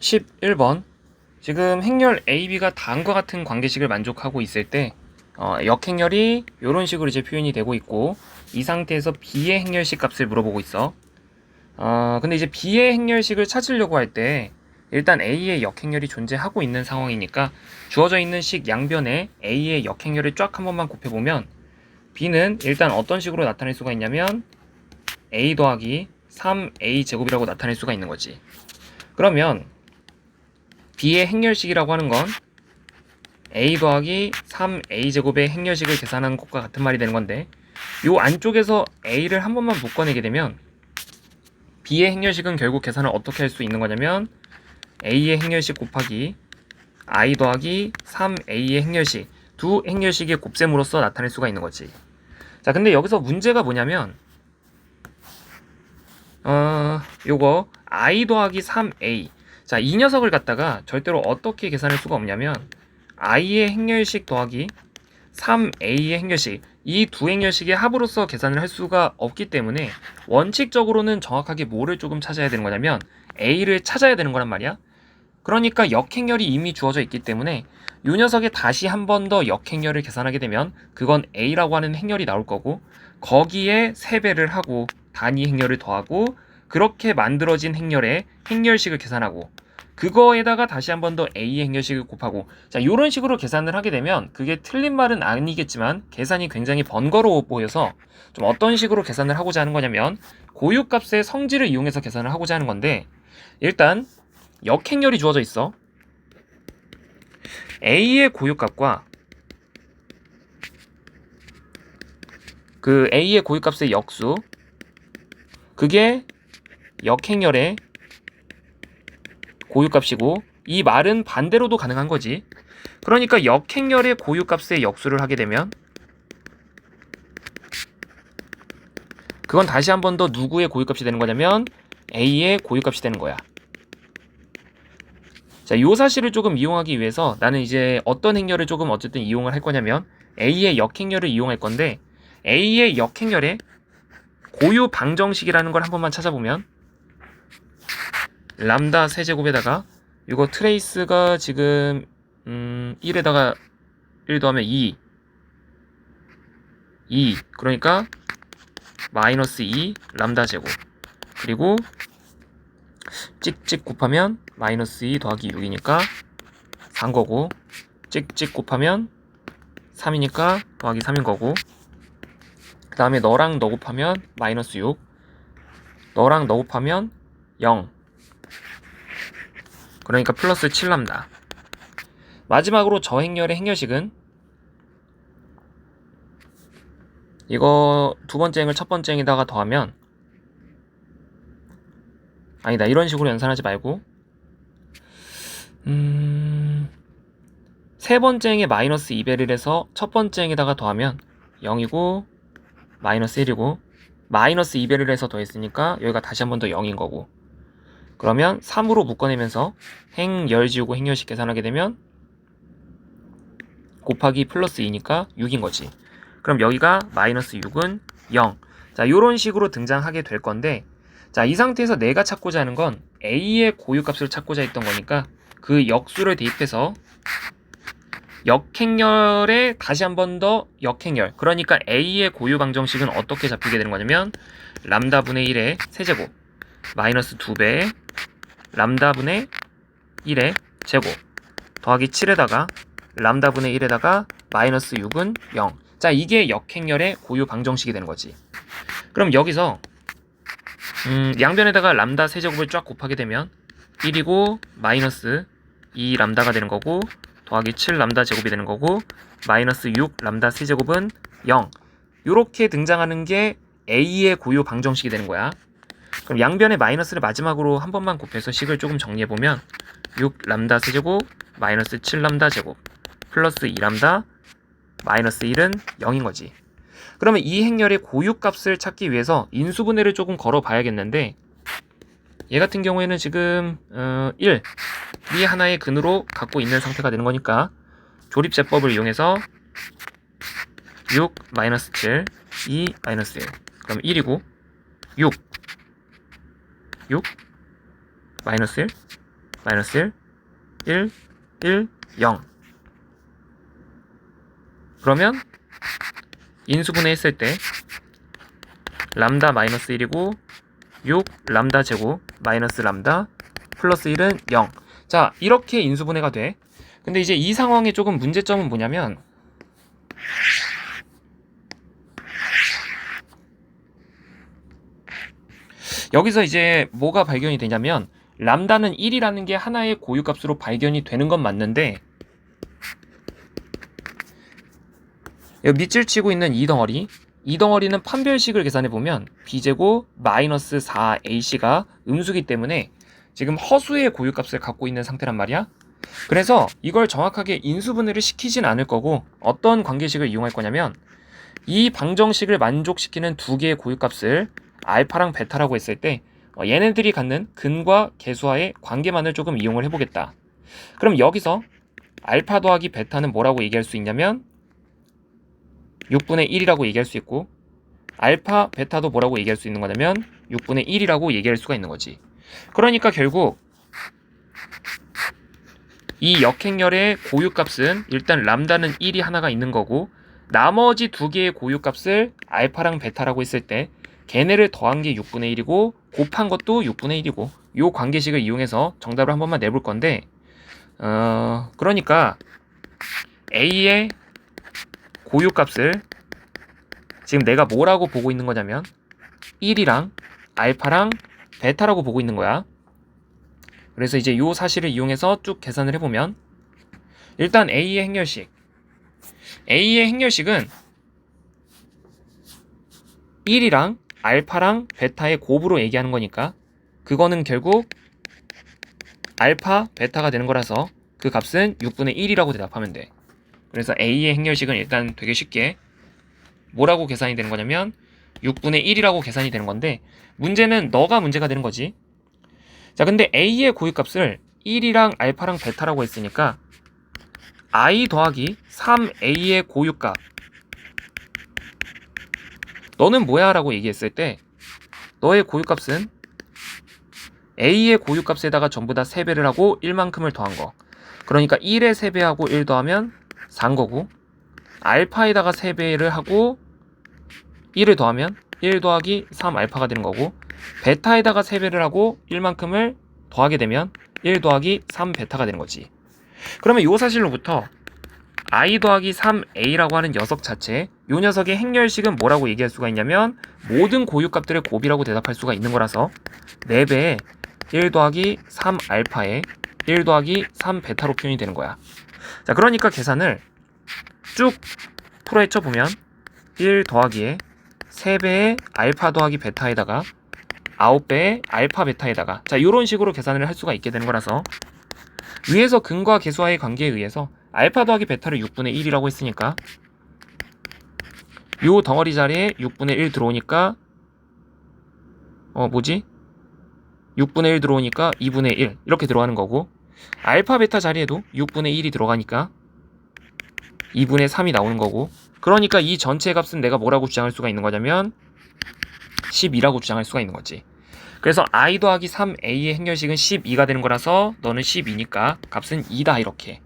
11번 지금 행렬 AB가 다음과 같은 관계식을 만족하고 있을 때 어, 역행렬이 이런 식으로 이제 표현이 되고 있고 이 상태에서 B의 행렬식 값을 물어보고 있어. 어, 근데 이제 B의 행렬식을 찾으려고 할 때 일단 A의 역행렬이 존재하고 있는 상황이니까 주어져 있는 식 양변에 A의 역행렬을 쫙 한 번만 곱해보면 B는 일단 어떤 식으로 나타낼 수가 있냐면 A 더하기 3A 제곱이라고 나타낼 수가 있는 거지. 그러면 B의 행렬식이라고 하는 건 A 더하기 3A 제곱의 행렬식을 계산한 것과 같은 말이 되는 건데 요 안쪽에서 A를 한 번만 묶어내게 되면 B의 행렬식은 결국 계산을 어떻게 할 수 있는 거냐면 A의 행렬식 곱하기 I 더하기 3A의 행렬식 두 행렬식의 곱셈으로써 나타낼 수가 있는 거지. 자, 근데 여기서 문제가 뭐냐면 어, 요거 I 더하기 3A 자, 이 녀석을 갖다가 절대로 어떻게 계산할 수가 없냐면 i의 행렬식 더하기 3a의 행렬식 이 두 행렬식의 합으로서 계산을 할 수가 없기 때문에 원칙적으로는 정확하게 뭐를 조금 찾아야 되는 거냐면 a를 찾아야 되는 거란 말이야. 그러니까 역행렬이 이미 주어져 있기 때문에 이 녀석에 다시 한 번 더 역행렬을 계산하게 되면 그건 a라고 하는 행렬이 나올 거고 거기에 3배를 하고 단위 행렬을 더하고 그렇게 만들어진 행렬의 행렬식을 계산하고 그거에다가 다시 한 번 더 A의 행렬식을 곱하고 자 이런 식으로 계산을 하게 되면 그게 틀린 말은 아니겠지만 계산이 굉장히 번거로워 보여서 좀 어떤 식으로 계산을 하고자 하는 거냐면 고유값의 성질을 이용해서 계산을 하고자 하는 건데 일단 역행렬이 주어져 있어. A의 고유값과 그 A의 고유값의 역수 그게 역행렬의 고유값이고 이 말은 반대로도 가능한 거지. 그러니까 역행렬의 고유값의 역수를 하게 되면 그건 다시 한 번 더 누구의 고유값이 되는 거냐면 A의 고유값이 되는 거야. 자, 이 사실을 조금 이용하기 위해서 나는 이제 어떤 행렬을 조금 어쨌든 이용을 할 거냐면 A의 역행렬을 이용할 건데 A의 역행렬의 고유 방정식이라는 걸 한 번만 찾아보면 람다 세제곱에다가 이거 트레이스가 지금 음 1에다가 1 더하면 2 2 그러니까 마이너스 2 람다 제곱. 그리고 찍찍 곱하면 마이너스 2 더하기 6이니까 3 거고 찍찍 곱하면 3이니까 더하기 3인 거고 그 다음에 너랑 너 곱하면 마이너스 6 너랑 너 곱하면 0 그러니까 플러스 7람다. 마지막으로 저 행렬의 행렬식은? 이거 두 번째 행을 첫 번째 행에다가 더하면 아니다 이런 식으로 연산하지 말고. 음... 세 번째 행에 마이너스 2배를 해서 첫 번째 행에다가 더하면 0이고 마이너스 1이고 마이너스 2배를 해서 더했으니까 여기가 다시 한 번 더 0인 거고 그러면 3으로 묶어내면서 행열 지우고 행열식 계산하게 되면 곱하기 플러스 2니까 6인 거지. 그럼 여기가 마이너스 6은 0. 자, 요런 식으로 등장하게 될 건데 자, 이 상태에서 내가 찾고자 하는 건 A의 고유값을 찾고자 했던 거니까 그 역수를 대입해서 역행렬에 다시 한 번 더 역행렬 그러니까 A의 고유 방정식은 어떻게 잡히게 되는 거냐면 람다 분의 1의 세제곱 마이너스 2배 람다분의 1의 제곱 더하기 7에다가 람다분의 1에다가 마이너스 6은 0. 자, 이게 역행렬의 고유 방정식이 되는 거지. 그럼 여기서 음, 양변에다가 람다 세제곱을 쫙 곱하게 되면 1이고 마이너스 2 람다가 되는 거고 더하기 7 람다 제곱이 되는 거고 마이너스 6 람다 세제곱은 0. 이렇게 등장하는 게 A의 고유 방정식이 되는 거야. 그럼 양변의 마이너스를 마지막으로 한 번만 곱해서 식을 조금 정리해 보면 6 람다 세제곱 마이너스 7 람다 제곱 플러스 2 람다 마이너스 1은 0인 거지. 그러면 이 행렬의 고유값을 찾기 위해서 인수분해를 조금 걸어 봐야겠는데 얘 같은 경우에는 지금 어, 1, 이 하나의 근으로 갖고 있는 상태가 되는 거니까 조립제법을 이용해서 6 마이너스 7, 2 마이너스 1 그럼 1이고 6 6 마이너스 1 마이너스 1 1 1 0 그러면 인수분해 했을 때 람다 마이너스 1이고 6 람다 제곱 마이너스 람다 플러스 1은 0. 자, 이렇게 인수분해가 돼. 근데 이제 이 상황의 조금 문제점은 뭐냐면 여기서 이제 뭐가 발견이 되냐면 람다는 1이라는 게 하나의 고유값으로 발견이 되는 건 맞는데 밑줄 치고 있는 이 덩어리 이 덩어리는 판별식을 계산해 보면 b제곱 마이너스 4ac가 음수기 때문에 지금 허수의 고유값을 갖고 있는 상태란 말이야. 그래서 이걸 정확하게 인수분해를 시키진 않을 거고 어떤 관계식을 이용할 거냐면 이 방정식을 만족시키는 두 개의 고유값을 알파랑 베타라고 했을 때 어, 얘네들이 갖는 근과 계수와의 관계만을 조금 이용을 해보겠다. 그럼 여기서 알파 더하기 베타는 뭐라고 얘기할 수 있냐면 6분의 1이라고 얘기할 수 있고 알파, 베타도 뭐라고 얘기할 수 있는 거냐면 6분의 1이라고 얘기할 수가 있는 거지. 그러니까 결국 이 역행열의 고유값은 일단 람다는 1이 하나가 있는 거고 나머지 두 개의 고유값을 알파랑 베타라고 했을 때 걔네를 더한 게 6분의 1이고 곱한 것도 6분의 1이고 요 관계식을 이용해서 정답을 한 번만 내볼 건데 어 그러니까 A의 고유값을 지금 내가 뭐라고 보고 있는 거냐면 1이랑 알파랑 베타라고 보고 있는 거야. 그래서 이제 요 사실을 이용해서 쭉 계산을 해보면 일단 A의 행렬식 A의 행렬식은 1이랑 알파랑 베타의 곱으로 얘기하는 거니까 그거는 결국 알파, 베타가 되는 거라서 그 값은 6분의 1이라고 대답하면 돼. 그래서 A의 행렬식은 일단 되게 쉽게 뭐라고 계산이 되는 거냐면 6분의 1이라고 계산이 되는 건데 문제는 너가 문제가 되는 거지. 자, 근데 A의 고유값을 1이랑 알파랑 베타라고 했으니까 i 더하기 3a의 고유값 너는 뭐야? 라고 얘기했을 때 너의 고유값은 a의 고유값에다가 전부 다 3배를 하고 1만큼을 더한 거 그러니까 1에 3배하고 1 더하면 4인 거고 알파에다가 3배를 하고 1을 더하면 1 더하기 3 알파가 되는 거고 베타에다가 3배를 하고 1만큼을 더하게 되면 1 더하기 3 베타가 되는 거지 그러면 이 사실로부터 i 더하기 3a라고 하는 녀석 자체 이 녀석의 행렬식은 뭐라고 얘기할 수가 있냐면 모든 고유값들의 곱이라고 대답할 수가 있는 거라서 4배에 1 더하기 3 알파에 1 더하기 3 베타로 표현이 되는 거야. 자 그러니까 계산을 쭉 풀어헤쳐 보면 1 더하기에 3배의 알파 더하기 베타에다가 9배의 알파 베타에다가 자 이런 식으로 계산을 할 수가 있게 되는 거라서 위에서 근과 계수와의 관계에 의해서 알파 더하기 베타를 6분의 1이라고 했으니까 요 덩어리 자리에 6분의 1 들어오니까 어 뭐지? 6분의 1 들어오니까 2분의 1 이렇게 들어가는 거고 알파 베타 자리에도 6분의 1이 들어가니까 2분의 3이 나오는 거고 그러니까 이 전체 값은 내가 뭐라고 주장할 수가 있는 거냐면 12라고 주장할 수가 있는 거지 그래서 i 더하기 3a의 행렬식은 12가 되는 거라서 너는 12니까 값은 2다 이렇게